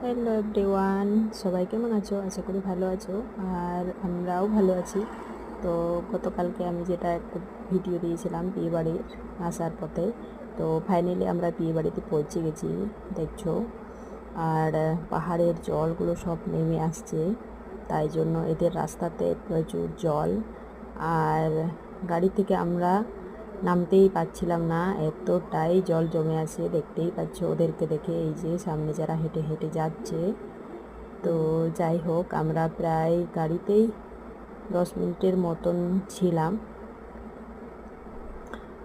Hello everyone সবাই কেমন আছো? আশা করি ভালো আছো। আর আমরাও ভালো আছি। তো গতকালকে আমি যেটা একটা ভিডিও দিয়েছিলাম বিয়ে বাড়ির আসার পথে, তো ফাইনালি আমরা বিয়ে বাড়িতে পৌঁছে গেছি, দেখছ? আর পাহাড়ের জলগুলো সব নেমে আসছে, তাই জন্য এদের রাস্তাতে প্রচুর জল। আর গাড়ি থেকে আমরা নামতেই পাচ্ছিলাম না। এতটাই জল জমে আছে, দেখতেই পাচ্ছ ওদেরকে দেখে। এই যে সামনে যারা হেঁটে হেঁটে যাচ্ছে। তো যাই হোক, আমরা প্রায় গাড়িতেই দশ মিনিটের মতন ছিলাম।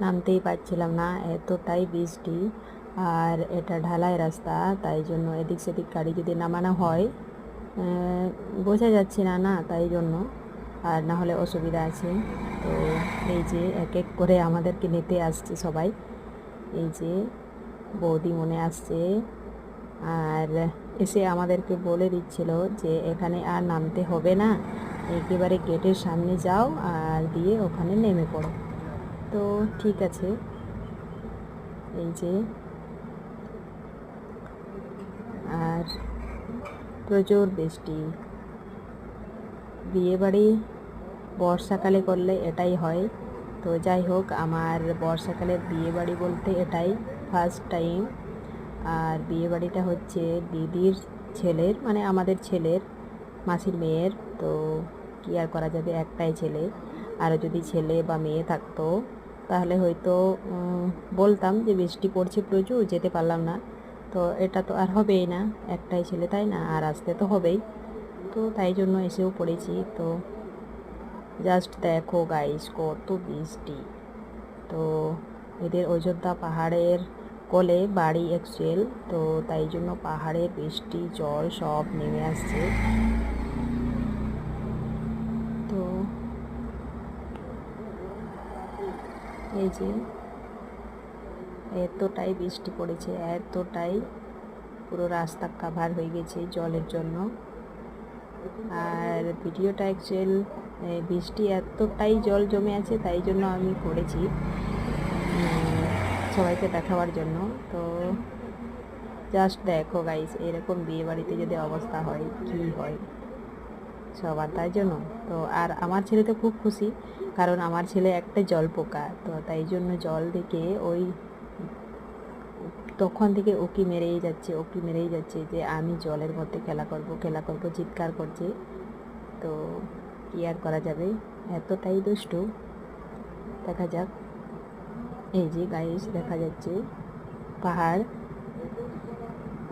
নামতেই পারছিলাম না, এতটাই বৃষ্টি। আর এটা ঢালাই রাস্তা, তাই জন্য এদিক সেদিক গাড়ি যদি নামানো হয় বোঝা যাচ্ছে না না, তাই জন্য। আর না হলে অসুবিধা আছে। তো এই যে এক এক করে আমাদেরকে নিতে আসছে সবাই। এই যে বৌদি মনে আসছে। আর এসে আমাদেরকে বলে দিচ্ছিল যে এখানে আর নামতে হবে না। একেবারে গেটের সামনে যাও আর দিয়ে ওখানে নেমে পড়ো। তো ঠিক আছে। এই যে আর প্রচুর বৃষ্টি। বিয়েবাড়ি বর্ষাকালে করলে এটাই হয়। তো যাই হোক, আমার বর্ষাকালের বিয়েবাড়ি বলতে এটাই ফার্স্ট টাইম আর বিয়েবাড়িটা হচ্ছে দিদির ছেলের মানে আমাদের ছেলের, মাসির মেয়ের। তো কী আর করা যাবে, একটাই ছেলে। আরও যদি ছেলে বা মেয়ে থাকতো, তাহলে হয়তো বলতাম যে বৃষ্টি পড়ছে প্রচুর, যেতে পারলাম না। তো এটা তো আর হবেই না, একটাই ছেলে, তাই না? আর আসতে তো হবেই। তো তাই জন্য এসেও পড়েছি। তো জাস্ট দেখো গাইস কত বৃষ্টি। তো এদের অযোধ্যা পাহাড়ের কোলে বাড়ি অ্যাকচুয়াল তো তাই জন্য পাহাড়ে বৃষ্টি, জল সব নেমে আসছে। তো এই যে এতটাই বৃষ্টি পড়েছে, এতটাই পুরো রাস্তা কাভার হয়ে গেছে জলের জন্য। আর ভিডিওটা অ্যাকচুয়াল বৃষ্টি এতটাই জল জমে আছে, তাই জন্য আমি করেছি সবাইকে দেখাবার জন্য। তো জাস্ট দেখো গাইস এরকম বিয়ে বাড়িতে যদি অবস্থা হয়, কি হয়? সবার তাই জন্য। তো আর আমার ছেলে তো খুব খুশি, কারণ আমার ছেলে একটা জল পোকা, তো তাই জন্য জল দেখে ওই তখন থেকে ওকি মেরেই যাচ্ছে ওকি মেরেই যাচ্ছে যে আমি জলের মধ্যে খেলা করব খেলা করব, চিৎকার করছে। তো কী আর করা যাবে? এতটাই দুষ্টু। দেখা যাক। এই যে গাইস দেখা যাচ্ছে পাহাড়